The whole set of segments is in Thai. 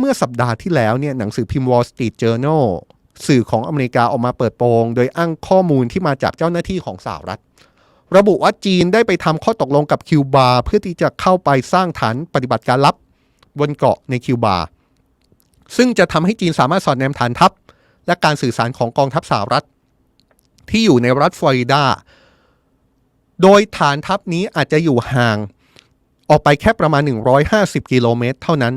เมื่อสัปดาห์ที่แล้วเนี่ยหนังสือพิมพ์ Wall Street Journal สื่อของอเมริกาออกมาเปิดโปง โดยอ้างข้อมูลที่มาจากเจ้าหน้าที่ของสหรัฐ ระบุว่าจีนได้ไปทำข้อตกลงกับคิวบาเพื่อที่จะเข้าไปสร้างฐานปฏิบัติการลับบนเกาะในคิวบา ซึ่งจะทำให้จีนสามารถสอดแนมฐานทัพ และการสื่อสารของกองทัพสหรัฐ ที่อยู่ในรัฐฟลอริดา โดยฐานทัพนี้อาจจะอยู่ห่าง ออกไปแค่ประมาณ 150 กิโลเมตร เท่านั้น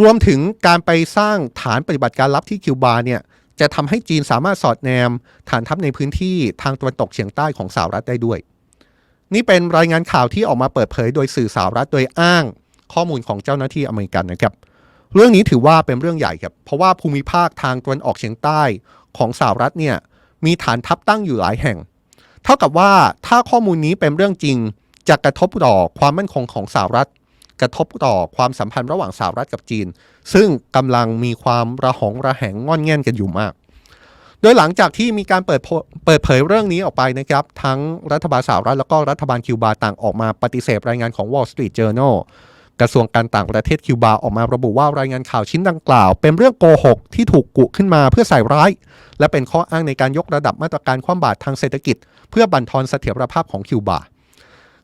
รวมถึงการไปสร้างฐานปฏิบัติการลับที่คิวบาเนี่ยจะทำให้จีนสามารถสอดแนมฐานทัพในพื้นที่ทางตะวันตกเฉียงใต้ของสหรัฐได้ด้วย นี่เป็นรายงานข่าวที่ออกมาเปิดเผยโดยสื่อสหรัฐโดยอ้างข้อมูลของเจ้าหน้าที่อเมริกันนะครับ เรื่องนี้ถือว่าเป็นเรื่องใหญ่ครับ เพราะว่าภูมิภาคทางตะวันออกเฉียงใต้ของสหรัฐเนี่ยมีฐานทัพตั้งอยู่หลายแห่ง เท่ากับว่าถ้าข้อมูลนี้เป็นเรื่องจริงจะกระทบต่อความมั่นคงของสหรัฐ กระทบต่อความสัมพันธ์ระหว่างสหรัฐกับจีน ซึ่งกำลังมีความระหองระแหงงอนแง่นกันอยู่มาก โดยหลังจากที่มีการเปิดเปิดเผยเรื่องนี้ออกไปนะครับ ทั้งรัฐบาลสหรัฐแล้วก็รัฐบาลคิวบาต่างออกมาปฏิเสธรายงานของ Wall Street Journal กระทรวงการต่างประเทศคิวบาออกมาระบุว่ารายงานข่าวชิ้นดังกล่าว เป็นเรื่องโกหกที่ถูกกุขึ้นมาเพื่อใส่ร้าย และเป็นข้ออ้างในการยกระดับมาตรการความบาตรทางเศรษฐกิจ เพื่อบั่นทอนเสถียรภาพของคิวบา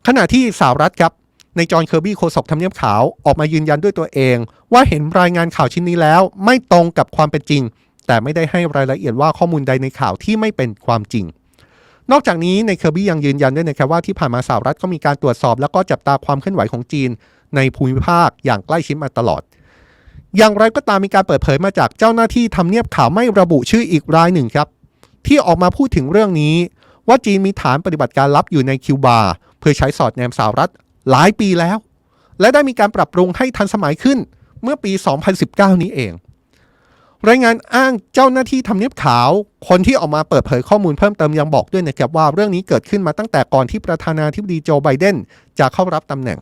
ขณะที่สหรัฐครับ ในจอห์นเคอร์บี้โฆษกทำเนียบขาวออกมายืนยันด้วยตัวเอง ว่าเห็นรายงานข่าวชิ้นนี้แล้ว ไม่ตรงกับความเป็นจริง แต่ไม่ได้ให้รายละเอียดว่าข้อมูลใดในข่าวที่ไม่เป็นความจริง นอกจากนี้ในเคอร์บี้ยังยืนยันด้วยนะครับว่าที่ผ่านมาสหรัฐก็มีการตรวจสอบแล้วก็จับตาความเคลื่อนไหวของจีน ในภูมิภาคอย่างใกล้ชิดมาตลอด อย่างไรก็ตามมีการเปิดเผยมาจากเจ้าหน้าที่ทำเนียบข่าวไม่ระบุชื่ออีกรายหนึ่งครับ ที่ออกมาพูดถึงเรื่องนี้ว่าจีนมีฐานปฏิบัติการลับอยู่ในคิวบาเพื่อใช้สอดแนมสหรัฐ หลายปีแล้ว และได้มีการปรับปรุงให้ทันสมัยขึ้นเมื่อปี 2019 นี้เอง รายงานอ้างเจ้าหน้าที่ทำเนียบขาว คนที่ออกมาเปิดเผยข้อมูลเพิ่มเติมยังบอกด้วยนะครับว่าเรื่องนี้เกิดขึ้นมาตั้งแต่ก่อนที่ประธานาธิบดีโจไบเดนจะเข้ารับตำแหน่ง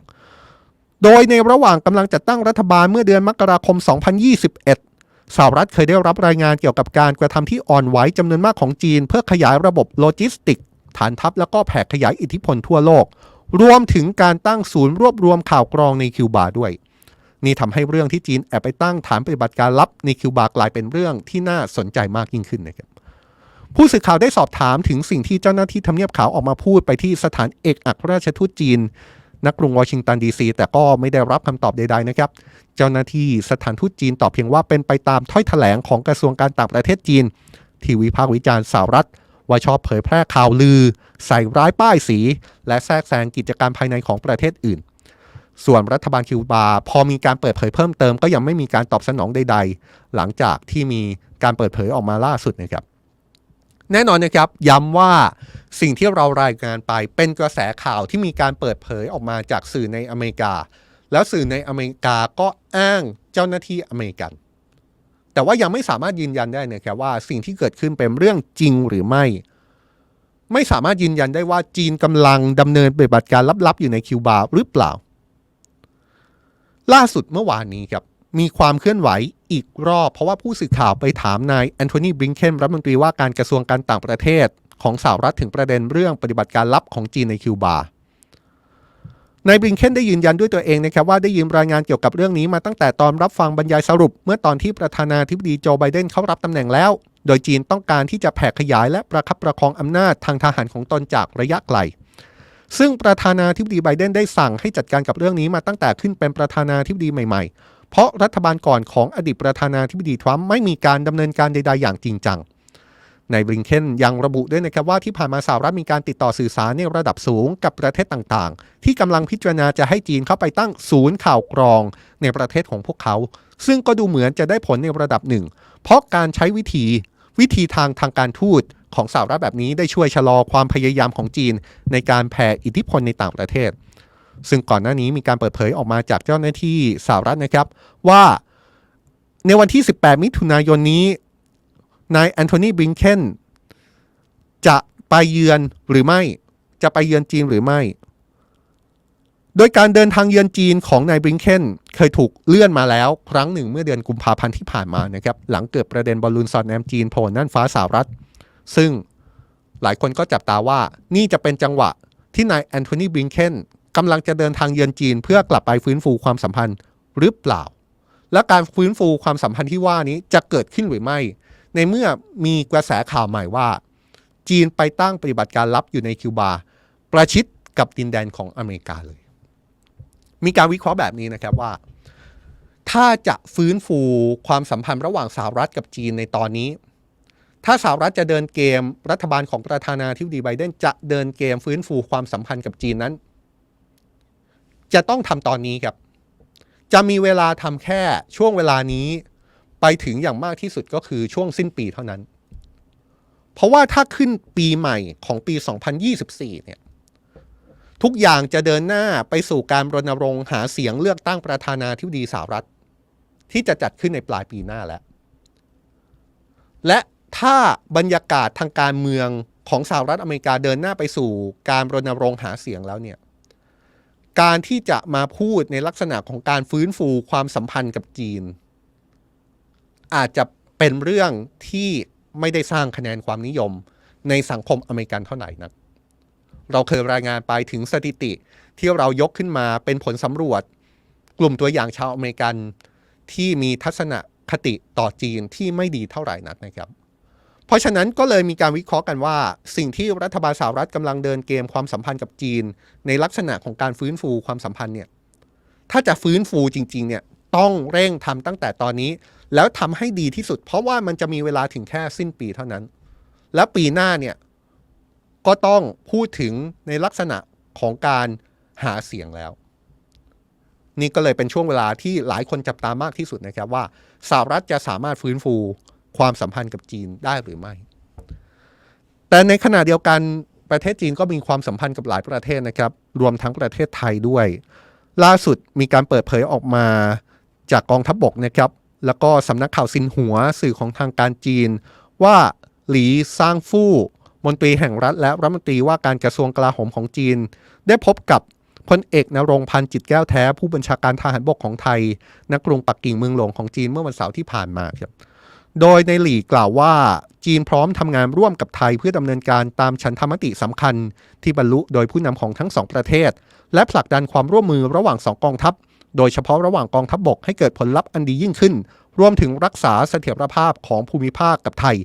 โดยในระหว่างกำลังจัดตั้งรัฐบาลเมื่อเดือนมกราคม 2021สหรัฐเคยได้รับรายงานเกี่ยวกับการกระทำที่อ่อนไหวจำนวนมากของจีน เพื่อขยายระบบโลจิสติก ฐานทัพแล้วก็แผ่ขยายอิทธิพลทั่วโลก รวมถึงการตั้งศูนย์รวบรวมข่าวกรองในคิวบาด้วย นี่ทำให้เรื่องที่จีนแอบไปตั้งฐานปฏิบัติการลับในคิวบากลายเป็นเรื่องที่น่าสนใจมากยิ่งขึ้นนะครับผู้สื่อข่าวได้สอบถามถึงสิ่งที่เจ้าหน้าที่ทำเนียบขาวออกมาพูดไปที่สถานเอกอัครราชทูตจีนนักกรุงวอชิงตันดีซีแต่ก็ไม่ได้รับคำตอบใดๆนะครับ เจ้าหน้าที่สถานทูตจีนตอบเพียงว่าเป็นไปตามถ้อยแถลงของกระทรวงการต่างประเทศจีน ที่วิพากษ์วิจารณ์สหรัฐ ว่าชอบเผยแพร่ข่าวลือ ใส่ร้ายป้ายสี และแทรกแซงกิจการภายในของประเทศอื่น ส่วนรัฐบาลคิวบาพอมีการเปิดเผยเพิ่มเติมก็ยังไม่มีการตอบสนองใด ๆ หลังจากที่มีการเปิดเผยออกมาล่าสุดนะครับแน่นอนนะครับย้ำว่าสิ่งที่เรารายงานไปเป็นกระแสข่าวที่มีการเปิดเผยออกมาจากสื่อในอเมริกา แล้วสื่อในอเมริกาก็อ้างเจ้าหน้าที่อเมริกัน แต่ว่ายังไม่สามารถยืนยันได้นะครับว่าสิ่งที่เกิดขึ้นเป็นเรื่องจริงหรือไม่ ไม่สามารถยืนยันได้ว่าจีนกำลังดำเนินปฏิบัติการลับๆอยู่ในคิวบาหรือเปล่า ล่าสุดเมื่อวานนี้ครับมีความเคลื่อนไหวอีกรอบ เพราะว่าผู้สื่อข่าวไปถามนายแอนโทนีบริงเคนรัฐมนตรีว่าการกระทรวงการต่างประเทศของสหรัฐถึงประเด็นเรื่องปฏิบัติการลับของจีนในคิวบา นายบริงเคนได้ยืนยันด้วยตัวเองนะครับว่าได้ยินรายงานเกี่ยวกับเรื่องนี้มาตั้งแต่ตอนรับฟังบรรยายสรุป เมื่อตอนที่ประธานาธิบดีโจไบเดนเข้ารับตำแหน่งแล้ว โดยจีนต้องการที่จะแผ่ขยายและประคับประคองอำนาจทางทหารของตนจากระยะไกล ซึ่งประธานาธิบดีไบเดนได้สั่งให้จัดการกับเรื่องนี้มาตั้งแต่ขึ้นเป็นประธานาธิบดีใหม่ ๆ เพราะรัฐบาลก่อนของอดีตประธานาธิบดีทรัมป์ไม่มีการดำเนินการใด ๆ อย่างจริงจัง นายบริงเคนยังระบุด้วยนะครับว่าที่ผ่านมาสหรัฐมีการติดต่อสื่อสารในระดับสูงกับประเทศต่างๆ ที่กำลังพิจารณาจะให้จีนเข้าไปตั้งศูนย์ข่าวกรองในประเทศของพวกเขา ซึ่งก็ดูเหมือนจะได้ผลในระดับหนึ่ง เพราะการใช้วิธีวิธีทางทางการทูตของสหรัฐแบบนี้ได้ช่วยชะลอความพยายามของจีน ในการแผ่อิทธิพลในต่างประเทศ ซึ่งก่อนหน้านี้มีการเปิดเผยออกมาจากเจ้าหน้าที่สหรัฐนะครับว่าในวันที่ 18 มิถุนายนนี้ นายแอนโทนีบริงเคนจะไปเยือนหรือไม่ จะไปเยือนจีนหรือไม่ โดยการเดินทางเยือนจีนของนายบริงเคนเคยถูกเลื่อนมาแล้ว ครั้งหนึ่งเมื่อเดือนกุมภาพันธ์ที่ผ่านมานะครับ หลังเกิดประเด็นบอลลูนสอดแนมจีนโผล่น่านฟ้าสหรัฐ ซึ่งหลายคนก็จับตาว่านี่จะเป็นจังหวะที่นายแอนโทนีบริงเคนกำลังจะเดินทางเยือนจีนเพื่อกลับไปฟื้นฟูความสัมพันธ์หรือเปล่า และการฟื้นฟูความสัมพันธ์ที่ว่านี้จะเกิดขึ้นหรือไม่ ในเมื่อมีกระแสข่าวใหม่ว่า จีนไปตั้งปฏิบัติการลับอยู่ในคิวบา ประชิดกับดินแดนของอเมริกาเลย มีการวิเคราะห์แบบนี้นะครับว่า ถ้าจะฟื้นฟูความสัมพันธ์ระหว่างสหรัฐกับจีนในตอนนี้ ถ้าสหรัฐจะเดินเกมรัฐบาลของประธานาธิบดีไบเดนจะเดินเกมฟื้นฟูความสัมพันธ์กับจีนนั้น จะต้องทำตอนนี้ครับจะมีเวลาทำแค่ช่วงเวลานี้ ไปถึงอย่างมากที่สุดก็คือช่วงสิ้นปีเท่านั้น เพราะว่าถ้าขึ้นปีใหม่ของปี 2024 เนี่ย ทุกอย่างจะเดินหน้าไปสู่การรณรงค์หาเสียงเลือกตั้งประธานาธิบดีสหรัฐ ที่จะจัดขึ้นในปลายปีหน้าแล้ว และถ้าบรรยากาศทางการเมืองของสหรัฐอเมริกาเดินหน้าไปสู่การรณรงค์หาเสียงแล้วเนี่ย การที่จะมาพูดในลักษณะของการฟื้นฟูความสัมพันธ์กับจีน อาจจะเป็นเรื่องที่ไม่ได้สร้างคะแนนความนิยมในสังคมอเมริกันเท่าไหร่นักเราเคยรายงานไปถึงสถิติที่เรายกขึ้นมาเป็นผลสำรวจ กลุ่มตัวอย่างชาวอเมริกันที่มีทัศนคติต่อจีนที่ไม่ดีเท่าไหร่นักนะครับ เพราะฉะนั้นก็เลยมีการวิเคราะห์กันว่า สิ่งที่รัฐบาลสหรัฐกำลังเดินเกมความสัมพันธ์กับจีน ในลักษณะของการฟื้นฟูความสัมพันธ์เนี่ยถ้าจะฟื้นฟูจริงๆเนี่ย ต้องเร่งทำตั้งแต่ตอนนี้ แล้วทำให้ดีที่สุด เพราะว่ามันจะมีเวลาถึงแค่สิ้นปีเท่านั้น และปีหน้าเนี่ยก็ต้องพูดถึงในลักษณะของการหาเสียงแล้ว นี่ก็เลยเป็นช่วงเวลาที่หลายคนจับตามากที่สุดนะครับว่าสหรัฐจะสามารถฟื้นฟูความสัมพันธ์กับจีนได้หรือไม่ แต่ในขณะเดียวกันประเทศจีนก็มีความสัมพันธ์กับหลายประเทศนะครับ รวมทั้งประเทศไทยด้วย ล่าสุดมีการเปิดเผยออกมา จากกองทัพบบกนะครับ แล้วก็สำนักข่าวซินหัวสื่อของทางการจีน ว่าหลีซางฟู่มนตรีแห่งรัฐและรัฐมนตรีว่าการกระทรวงกลาโหมของจีน ได้พบกับพลเอกนรงพันธ์จิตแก้วแท้ ผู้บัญชาการทหารบกของไทยณกรุงปักกิ่งเมืองหลวงของจีนเมื่อวันเสาร์ที่ผ่านมาครับโดยในหลีกล่าวว่าจีนพร้อมทำงานร่วมกับไทยเพื่อดำเนินการตามฉันทามติสำคัญ ที่บรรลุโดยผู้นำของทั้งสองประเทศ และผลักดันความร่วมมือระหว่างสองกองทัพ โดยเฉพาะระหว่างกองทัพบบกให้เกิดผลลัพธ์อันดียิ่งขึ้น รวมถึงรักษาเสถียรภาพของภูมิภาคกับไทย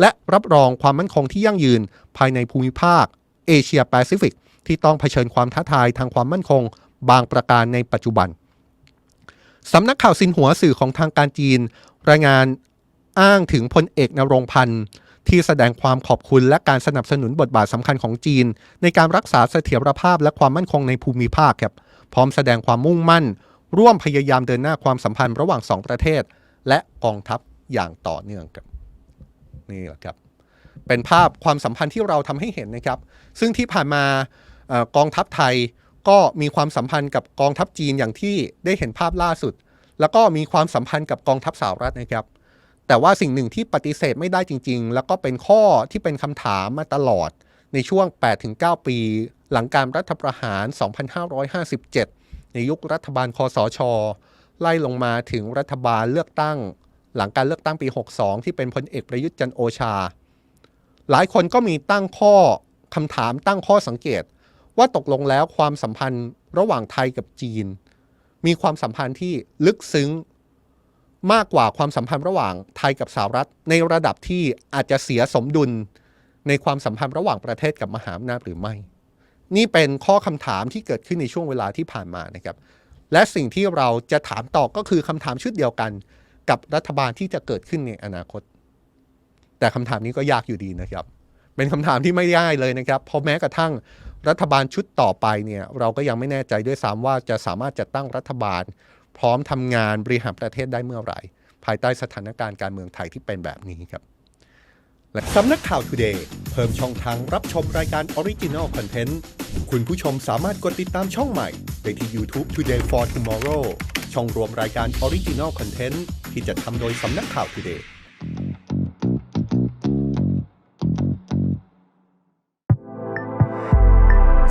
และรับรองความมั่นคงที่ยั่งยืนภายในภูมิภาค เอเชียแปซิฟิก ที่ต้องเผชิญความท้าทายทางความมั่นคง บางประการในปัจจุบันสำนักข่าวซินหัวสื่อของทางการจีน รายงานอ้างถึงพลเอกนรงพันธ์ที่แสดงความขอบคุณและการสนับสนุนบทบาทสำคัญของจีน ในการรักษาเสถียรภาพและความมั่นคงในภูมิภาคครับพร้อมแสดงความมุ่งมั่น ร่วมพยายามเดินหน้าความสัมพันธ์ระหว่างสองประเทศ และกองทัพอย่างต่อเนื่องครับนี่แหละครับ เป็นภาพความสัมพันธ์ที่เราทำให้เห็นนะครับ ซึ่งที่ผ่านมาอกองทัพไทยก็มีความสัมพันธ์กับกองทัพจีนอย่างที่ได้เห็นภาพล่าสุด แล้วก็มีความสัมพันธ์กับกองทัพสหรัฐนะครับ แต่ว่าสิ่งหนึ่งที่ปฏิเสธไม่ได้จริง ๆ แล้วก็เป็นข้อที่เป็นคำถามมาตลอดในช่วง 8-9 ปี หลังการรัฐประหาร 2557 ในยุครัฐบาลคอสช ไล่ลงมาถึงรัฐบาลเลือกตั้ง หลังการเลือกตั้งปี 62 ที่เป็นพลเอกประยุทธ์จันโอชา หลายคนก็มีตั้งข้อคำถามตั้งข้อสังเกต ว่าตกลงแล้วความสัมพันธ์ระหว่างไทยกับจีน มีความสัมพันธ์ที่ลึกซึ้งมากกว่าความสัมพันธ์ระหว่างไทยกับสหรัฐ ในระดับที่อาจจะเสียสมดุลในความสัมพันธ์ระหว่างประเทศกับมหาอำนาจหรือไม่ นี่เป็นข้อคำถามที่เกิดขึ้นในช่วงเวลาที่ผ่านมานะครับ และสิ่งที่เราจะถามต่อก็คือคำถามชุดเดียวกัน กับรัฐบาลที่จะเกิดขึ้นในอนาคต แต่คำถามนี้ก็ยากอยู่ดีนะครับ เป็นคำถามที่ไม่ง่ายเลยนะครับ เพราะแม้กระทั่งรัฐบาลชุดต่อไปเนี่ยเราก็ยังไม่แน่ใจด้วยซ้ำว่าจะสามารถจัดตั้งรัฐบาล พร้อมทำงานบริหารประเทศได้เมื่อไหร่ ภายใต้สถานการณ์การเมืองไทยที่เป็นแบบนี้ครับสำนักข่าว Today เพิ่มช่องทางรับชมรายการ Original Content คุณผู้ชมสามารถกดติดตามช่องใหม่ได้ที่ YouTube Today for Tomorrow ช่องรวมรายการ Original Content ที่จะทำโดยสำนักข่าว Today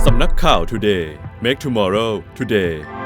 สำนักข่าว Today Make Tomorrow Today